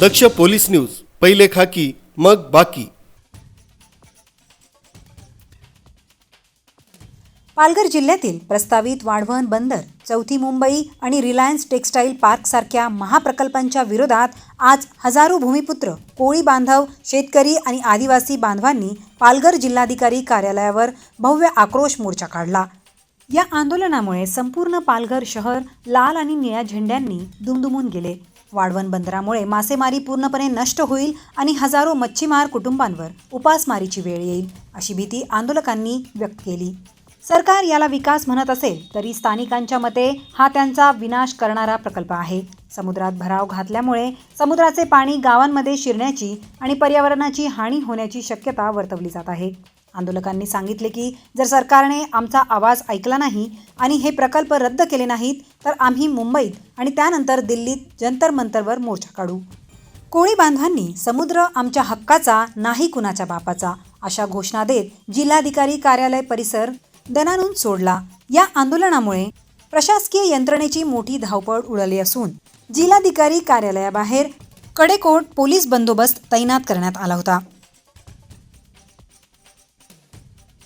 दक्ष police news पहिले खाकी मग बाकी. पालघर जिल्ह्यातील प्रस्तावित वाढवण बंदर चौथी मुंबई आणि रिलायन्स टेक्स्टाईल पार्कसारख्या महाप्रकल्पांच्या विरोधात आज हजारो भूमिपुत्र कोळी बांधव शेतकरी आणि आदिवासी बांधवांनी पालघर जिल्हाधिकारी कार्यालयावर भव्य आक्रोश मोर्चा काढला. या आंदोलनामुळे संपूर्ण पालघर शहर लाल आणि निळ्या झेंड्यांनी दुमदुमून गेले. वाढवण बंदरामुळे मासेमारी पूर्णपणे नष्ट होईल आणि हजारो मच्छीमार कुटुंबांवर उपासमारीची वेळ येईल अशी भीती आंदोलकांनी व्यक्त केली. सरकार याला विकास म्हणत असेल तरी स्थानिकांच्या मते हा त्यांचा विनाश करणारा प्रकल्प आहे. समुद्रात भराव घातल्यामुळे समुद्राचे पाणी गावांमध्ये शिरण्याची आणि पर्यावरणाची हानी होण्याची शक्यता वर्तवली जात आहे. आंदोलकांनी सांगितले की जर सरकारने आमचा आवाज ऐकला नाही आणि हे प्रकल्प रद्द केले नाहीत तर आम्ही मुंबईत आणि त्यानंतर दिल्लीत जंतर मंतरवर मोर्चा काढू. कोळी बांधवांनी समुद्र आमच्या हक्काचा नाही कुणाच्या बापाचा अशा घोषणा देत जिल्हाधिकारी कार्यालय परिसर दणानून सोडला. या आंदोलनामुळे प्रशासकीय यंत्रणेची मोठी धावपळ उडाली असून जिल्हाधिकारी कार्यालयाबाहेर कडेकोट पोलीस बंदोबस्त तैनात करण्यात आला होता.